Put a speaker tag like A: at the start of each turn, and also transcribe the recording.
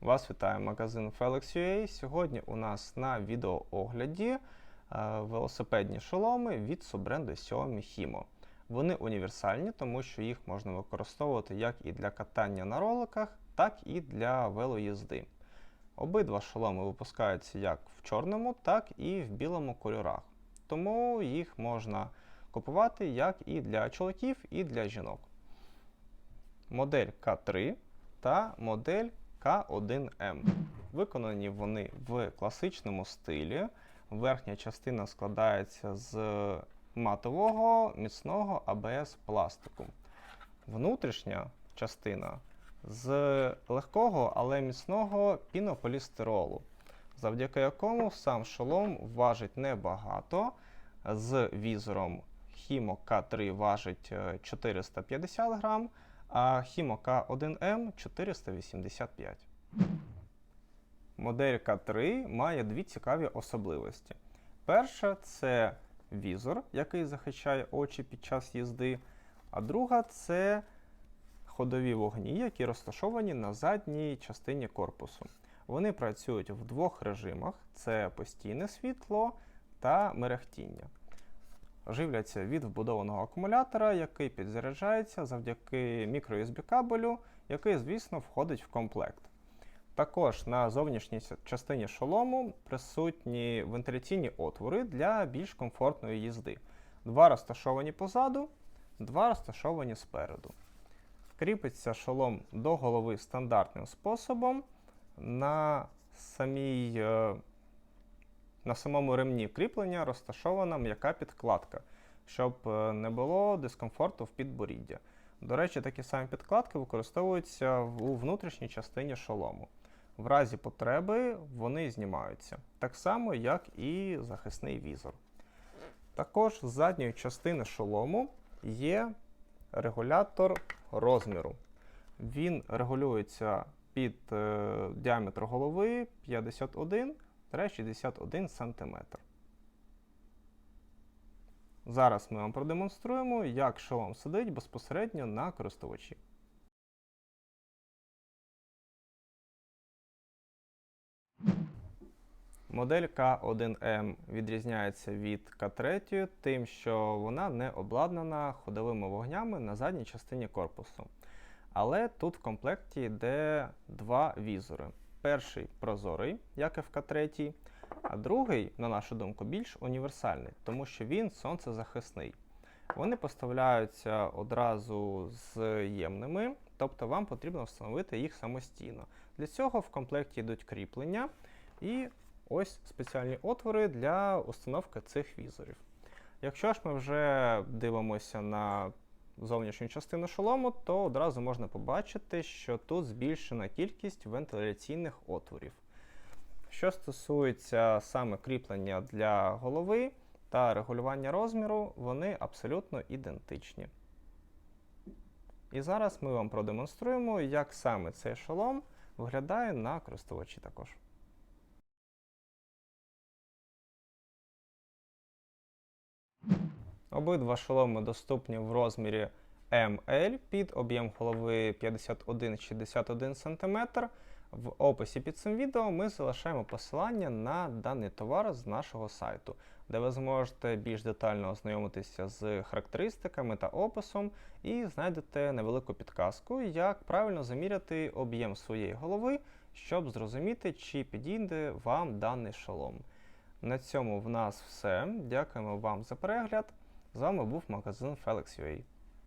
A: Вас вітає магазин Felix.ua. Сьогодні у нас на відеоогляді е, велосипедні шоломи від суббренду Xiaomi Himo. Вони універсальні, тому що їх можна використовувати як і для катання на роликах, так і для велоїзди. Обидва шоломи випускаються як в чорному, так і в білому кольорах. Тому їх можна купувати як і для чоловіків, і для жінок. Модель К3 та модель К1М. Виконані вони в класичному стилі. Верхня частина складається з матового міцного АБС пластику. Внутрішня частина з легкого, але міцного пінополістиролу, завдяки якому сам шолом важить небагато. З візором Himo K3 важить е, 450 грам, а Himo K1M 485. Модель К3 має дві цікаві особливості. Перша це візор, який захищає очі під час їзди, а друга це ходові вогні, які розташовані на задній частині корпусу. Вони працюють в двох режимах: це постійне світло та мерехтіння. Живляться від вбудованого акумулятора, який підзаряджається завдяки мікро-USB кабелю, який, звісно, входить в комплект. Також на зовнішній частині шолому присутні вентиляційні отвори для більш комфортної їзди. Два розташовані позаду, два розташовані спереду. Кріпиться шолом до голови стандартним способом. На, самій, е, на самому ремні кріплення розташована м'яка підкладка, щоб е, не було дискомфорту в підборіддя. До речі, такі самі підкладки використовуються у внутрішній частині шолому. В разі потреби вони знімаються, так само, як і захисний візор. Також з задньої частини шолому є регулятор розміру. Він регулюється під е, діаметр голови 51-61 см. Зараз ми вам продемонструємо, як шолом сидить безпосередньо на користувачі. Модель К1М відрізняється від К3 тим, що вона не обладнана ходовими вогнями на задній частині корпусу. Але тут в комплекті йде два візори. Перший прозорий, як і в К3, а другий, на нашу думку, більш універсальний, тому що він сонцезахисний. Вони поставляються одразу з ємними, тобто вам потрібно встановити їх самостійно. Для цього в комплекті йдуть кріплення і ось спеціальні отвори для установки цих візорів. Якщо ж ми вже дивимося на зовнішню частину шолому, то одразу можна побачити, що тут збільшена кількість вентиляційних отворів. Що стосується саме кріплення для голови та регулювання розміру, вони абсолютно ідентичні. І зараз ми вам продемонструємо, як саме цей шолом виглядає на користувачі також. Обидва шоломи доступні в розмірі ML під об'єм голови 51-61 см. В описі під цим відео ми залишаємо посилання на даний товар з нашого сайту, де ви зможете більш детально ознайомитися з характеристиками та описом і знайдете невелику підказку, як правильно заміряти об'єм своєї голови, щоб зрозуміти, чи підійде вам даний шолом. На цьому в нас все. Дякуємо вам за перегляд. З вами був магазин Felix.ua.